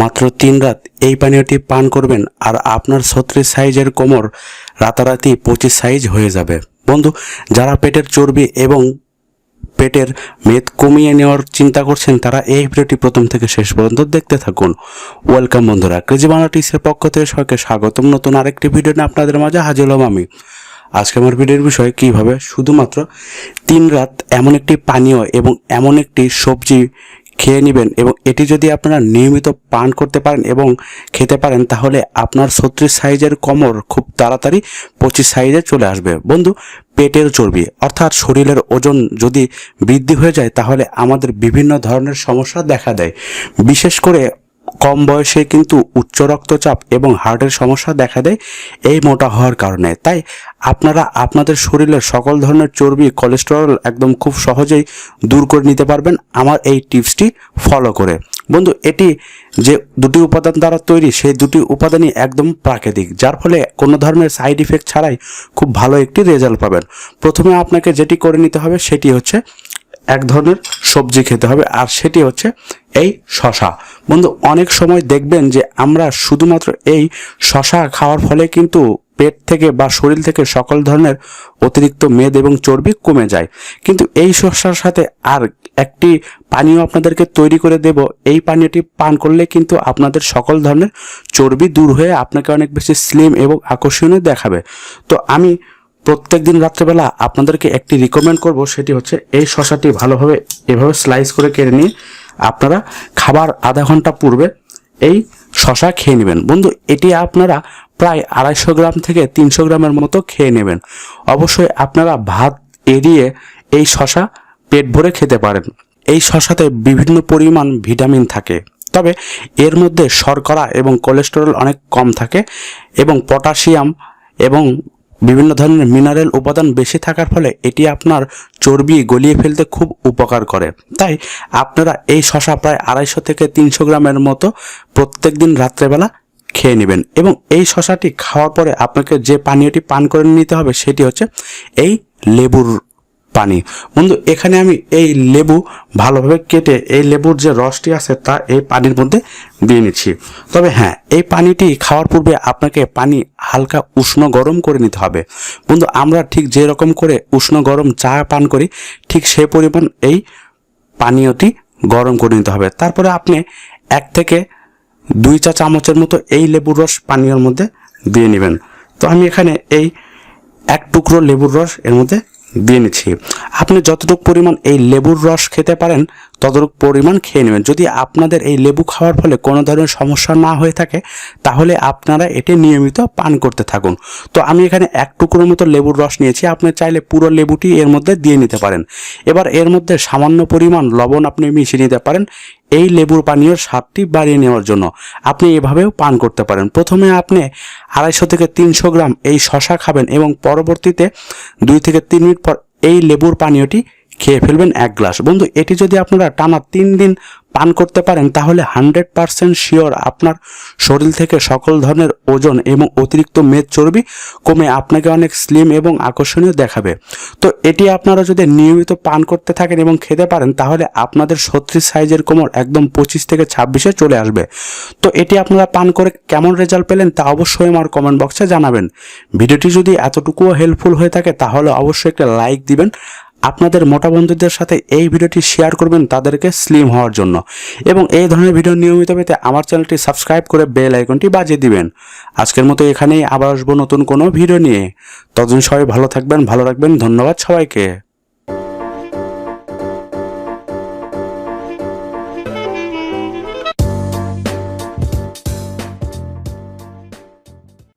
মাত্র তিন রাত এই পানীয়টি পান করবেন আর আপনার ছত্রিশ সাইজের কোমর রাতারাতি পঁচিশ সাইজ হয়ে যাবে। বন্ধু, যারা পেটের চর্বি এবং পেটের মেদ কমিয়ে নেওয়ার চিন্তা করছেন, তারা এই ভিডিওটি প্রথম থেকে শেষ পর্যন্ত দেখতে থাকুন। ওয়েলকাম বন্ধুরা কেজি বাংলা টিসের পক্ষ থেকে সবাইকে স্বাগতম। নতুন আরেকটি ভিডিও নিয়ে আপনাদের মাঝে হাজির হলাম আমি। আজকে আমার ভিডিওর বিষয় কীভাবে? শুধুমাত্র তিন রাত এমন একটি পানীয় এবং এমন একটি সবজি খেয়ে নেবেন এবং এটি যদি আপনারা নিয়মিত পান করতে পারেন এবং খেতে পারেন, তাহলে আপনার ছত্রিশ সাইজের কোমর খুব তাড়াতাড়ি পঁচিশ সাইজে চলে আসবে। বন্ধু, পেটের চর্বি, অর্থাৎ শরীরের ওজন যদি বৃদ্ধি হয়ে যায়, তাহলে আমাদের বিভিন্ন ধরনের সমস্যা দেখা দেয়। বিশেষ করে কম বয়সে কিন্তু উচ্চ রক্তচাপ এবং হার্টের সমস্যা দেখা দেয়, এই মোটা হওয়ার কারণে। তাই আপনারা আপনাদের শরীরের সকল ধরনের চর্বি কোলেস্টেরল একদম খুব সহজেই দূর করে নিতে পারবেন। আমার এই টিপসটি ফলো করে। বন্ধু, এটি যে দুটি উপাদান দ্বারা তৈরি, সেই দুটি উপাদানই একদম প্রাকৃতিক, যার ফলে কোনো ধরনের সাইড ইফেক্ট ছাড়াই খুব ভালো একটি রেজাল্ট পাবেন। প্রথমে আপনাকে যেটি করে নিতে হবে, সেটি হচ্ছে এক ধরনের সবজি খেতে হবে, আর সেটি হচ্ছে এই শশা বন্ধু, অনেক সময় দেখবেন যে আমরা শুধুমাত্র এই শশা খাওয়ার ফলে কিন্তু পেট থেকে বা শরীর থেকে সকল ধরনের অতিরিক্ত মেদ এবং চর্বি কমে যায়। কিন্তু এই শসার সাথে আর একটি পানীয় আপনাদেরকে তৈরি করে দেব, এই পানীয়টি পান করলে কিন্তু আপনাদের সকল ধরনের চর্বি দূর হয়ে আপনাকে অনেক বেশি স্লিম এবং আকর্ষণীয় দেখাবে। তো আমি প্রত্যেক দিন রাত্রেবেলা আপনাদেরকে একটি রিকমেন্ড করব, সেটি হচ্ছে এই শশাটি ভালোভাবে এভাবে স্লাইস করে কেটে নিয়ে আপনারা খাবার আধা ঘণ্টা পূর্বে এই শশা খেয়ে নেবেন। বন্ধু, এটি আপনারা প্রায় আড়াইশো গ্রাম থেকে তিনশো গ্রামের মতো খেয়ে নেবেন। অবশ্যই আপনারা ভাত এড়িয়ে এই শশা পেট ভরে খেতে পারেন। এই শশাতে বিভিন্ন পরিমাণ ভিটামিন থাকে। তবে এর মধ্যে শর্করা এবং কোলেস্টেরল অনেক কম থাকে এবং পটাশিয়াম এবং বিভিন্ন ধরনের মিনারেল উপাদান বেশি থাকার ফলে এটি আপনার চর্বি গলিয়ে ফেলতে খুব উপকার করে। তাই আপনারা এই শশা প্রায় আড়াইশো থেকে তিনশো গ্রামের মতো প্রত্যেক দিন রাত্রেবেলা খেয়ে নেবেন এবং এই শশাটি খাওয়ার পরে আপনাকে যে পানীয়টি পান করে নিতে হবে সেটি হচ্ছে এই লেবুর পানি। বন্ধু, এখানে আমি এই লেবু ভালোভাবে কেটে এই লেবুর যে রসটি আছে তা এই পানির মধ্যে দিয়ে নিচ্ছি। তবে হ্যাঁ এই পানিটি খাওয়ার পূর্বে আপনাকে পানি হালকা উষ্ণ গরম করে নিতে হবে। বন্ধু, আমরা ঠিক যে রকম করে উষ্ণ গরম চা পান করি, ঠিক সেই পরিমাণ এই পানীয়টি গরম করে নিতে হবে। তারপরে আপনি এক থেকে দুই চা চামচের মতো এই লেবুর রস পানীয়র মধ্যে দিয়ে নেবেন। তো আমি এখানে এই এক টুকরো লেবুর রস এর মধ্যে দিয়ে নিচ্ছি। আপনি যতটুকু পরিমাণ এই লেবুর রস খেতে পারেন ততটুকু পরিমাণ খেয়ে নেবেন। যদি আপনাদের এই লেবু খাওয়ার ফলে কোনো ধরনের সমস্যা না হয়ে থাকে, তাহলে আপনারা এটি নিয়মিত পান করতে থাকুন। তো আমি এখানে এক টুকরোর মতো লেবুর রস নিয়েছি। আপনি চাইলে পুরো লেবুটি এর মধ্যে দিয়ে নিতে পারেন। এবার এর মধ্যে সামান্য পরিমাণ লবণ আপনি মিশিয়ে নিতে পারেন। এই লেবুর পানীয়র স্বাদটি বাড়িয়ে নেওয়ার জন্য আপনি এভাবেও পান করতে পারেন। প্রথমে আপনি আড়াইশো থেকে তিনশো গ্রাম এই শশা খাবেন এবং পরবর্তীতে দুই থেকে তিন মিনিট পর এই লেবুর পানীয়টি খেয়ে ফেলবেন এক গ্লাস। বন্ধু, এটি যদি আপনারা টানা তিন দিন পান করতে পারেন, তাহলে হান্ড্রেড পারসেন্ট শিওর আপনার শরীর থেকে সকল ধরনের ওজন এবং অতিরিক্ত মেদ চর্বি কমে আপনাকে অনেক স্লিম এবং আকর্ষণীয় দেখাবে। তো এটি আপনারা যদি নিয়মিত পান করতে থাকেন এবং খেতে পারেন, তাহলে আপনাদের ছত্রিশ সাইজের কোমর একদম পঁচিশ থেকে ছাব্বিশে চলে আসবে। তো এটি আপনারা পান করে কেমন রেজাল্ট পেলেন তা অবশ্যই আমার কমেন্ট বক্সে জানাবেন। ভিডিওটি যদি এতটুকুও হেল্পফুল হয়ে থাকে, তাহলে অবশ্যই একটা লাইক দিবেন আপনাদের মোটা বন্ধুদের সাথে এই ভিডিওটি শেয়ার করবেন তাদেরকে স্লিম হওয়ার জন্য। এবং এই ধরনের ভিডিও নিয়মিত পেতে আমার চ্যানেলটি সাবস্ক্রাইব করে বেল আইকনটি বাজিয়ে দিবেন। আজকের মতো এখানেই আবার আসব নতুন কোনো ভিডিও নিয়ে। ততদিন সবাই ভালো থাকবেন, ভালো রাখবেন, ধন্যবাদ সবাইকে।